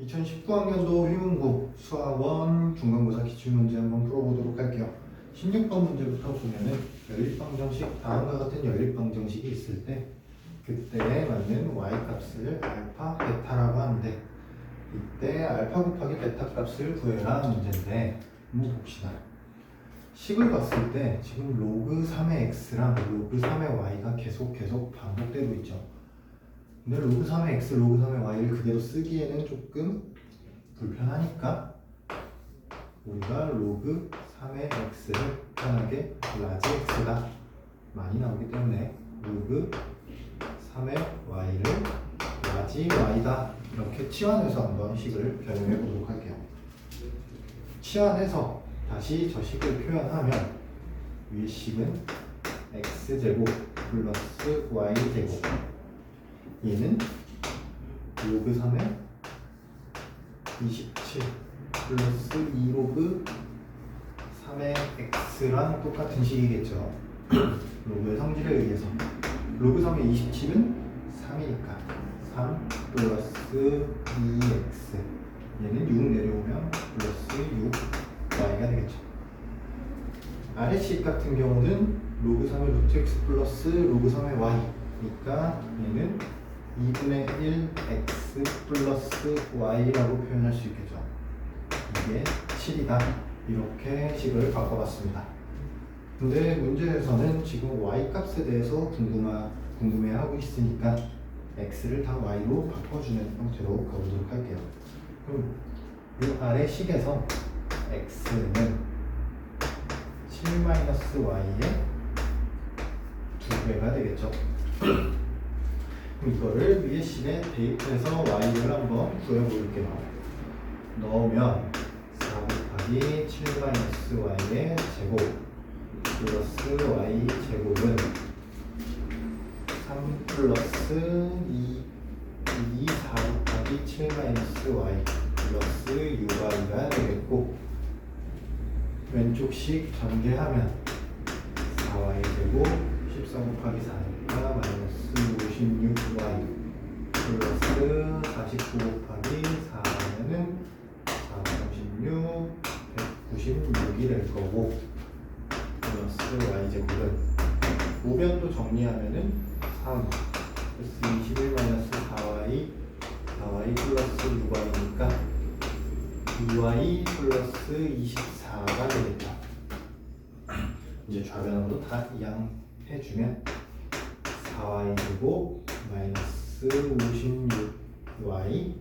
2019학년도 휘문고 수학원 중간고사 기출문제 한번 풀어보도록 할게요. 16번 문제부터 보면은 열립방정식 다음과 같은 열립방정식이 있을 때 그때에 맞는 y값을 알파, 베타라고 하는데 이때 알파 곱하기 베타 값을 구해라 문제인데 한번 봅시다. 식을 봤을 때 지금 로그 3의 x랑 로그 3의 y가 계속 계속 반복되고 있죠. 근데 로그 3의 x, 로그 3의 y를 그대로 쓰기에는 조금 불편하니까 우리가 로그 3의 x를 편하게 라지 x가 많이 나오기 때문에 로그 3의 y를 라지 y다 이렇게 치환해서 한번 식을 변형해 보도록 할게요. 치환해서 다시 저 식을 표현하면 위의 식은 x제곱 플러스 y제곱 얘는 로그 3의 27 플러스 2로그 3의 x랑 똑같은 식이겠죠. 로그의 성질에 의해서 로그 3의 27은 3이니까 3 플러스 2x 얘는 6 내려오면 플러스 6 y가 되겠죠. 아래식 같은 경우는 로그 3의 루트 x 플러스 로그 3의 y니까 얘는 2분의 1 x 플러스 y라고 표현할 수 있겠죠. 이게 7이다. 이렇게 식을 바꿔봤습니다. 근데 문제에서는 지금 y 값에 대해서 궁금하, 궁금해하고 있으니까 x를 다 y로 바꿔주는 형태로 가보도록 할게요. 그럼 이 아래 식에서 x는 7-y의 두 배가 되겠죠. 이거를 위에 식에 대입해서 y를 한번 구해볼게요. 넣으면 4 곱하기 7-y의 제곱 플러스 y 제곱은 3 플러스 2 2 4 곱하기 7-y 플러스 6y가 되겠고 왼쪽식 전개하면 4y 제곱 14 곱하기 4니까 마이너스 56y 플러스 49 곱하기 4하면은 436 196이 될 거고 플러스 y 제곱은 우변도 정리하면은 3 플러스 21 마이너스 4y 4y 플러스 6y니까 2y 플러스 24가 되겠다. 이제 좌변으로 다 이항해주면 4y 제곱 마이너스 56y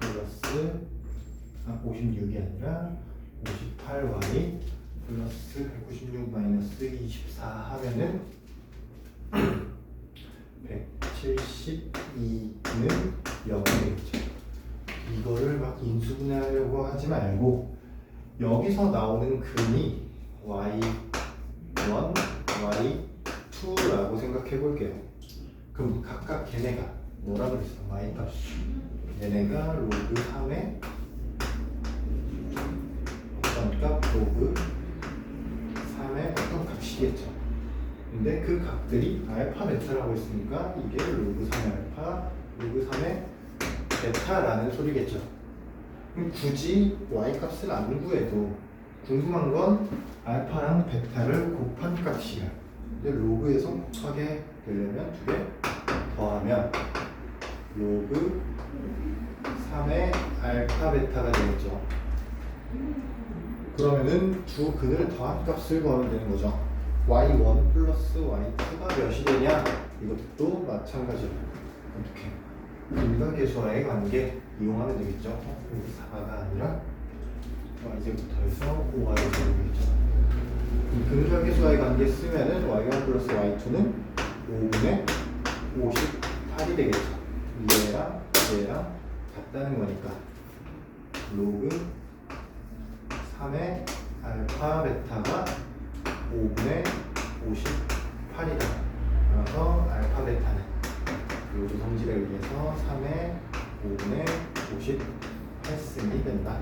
플러스 아 56이 아니라 58y 플러스 196 마이너스 24 하면은 172는 0이 되겠죠. 이거를 막 인수분해하려고 하지 말고 여기서 나오는 근이 y1, y2라고 생각해 볼게요. 그럼 각각 걔네가 뭐라 그랬어? y 값. 얘네가 로그 3의 어떤 값 로그 3의 어떤 값이겠죠. 근데 그 값들이 알파 베타라고 했으니까 이게 로그 3의 알파, 로그 3의 베타라는 소리겠죠. 굳이 y 값을 안 구해도 궁금한 건 알파랑 베타를 곱한 값이야. 근데 로그에서 곱하게 되려면 두 개 더하면 로그 3의 알파 베타가 되겠죠. 그러면은 두 근을 더한 값을 구하면 되는 거죠. y1 플러스 y2가 몇이 되냐? 이것도 마찬가지로 어떻게? 근각계수와의 관계 이용하면 되겠죠. 여기 4가 아니라 y제부터 해서 5y가 되겠죠. 이 근각계수와의 관계 쓰면은 y1 플러스 y2는 5분의 58이 되겠죠. 얘랑 얘랑 같다는 거니까 로그 3의 알파 베타가 5분의 58이다. 그래서 알파 베타는 로그 성질에 의해서 3의 5분의 58승이 된다.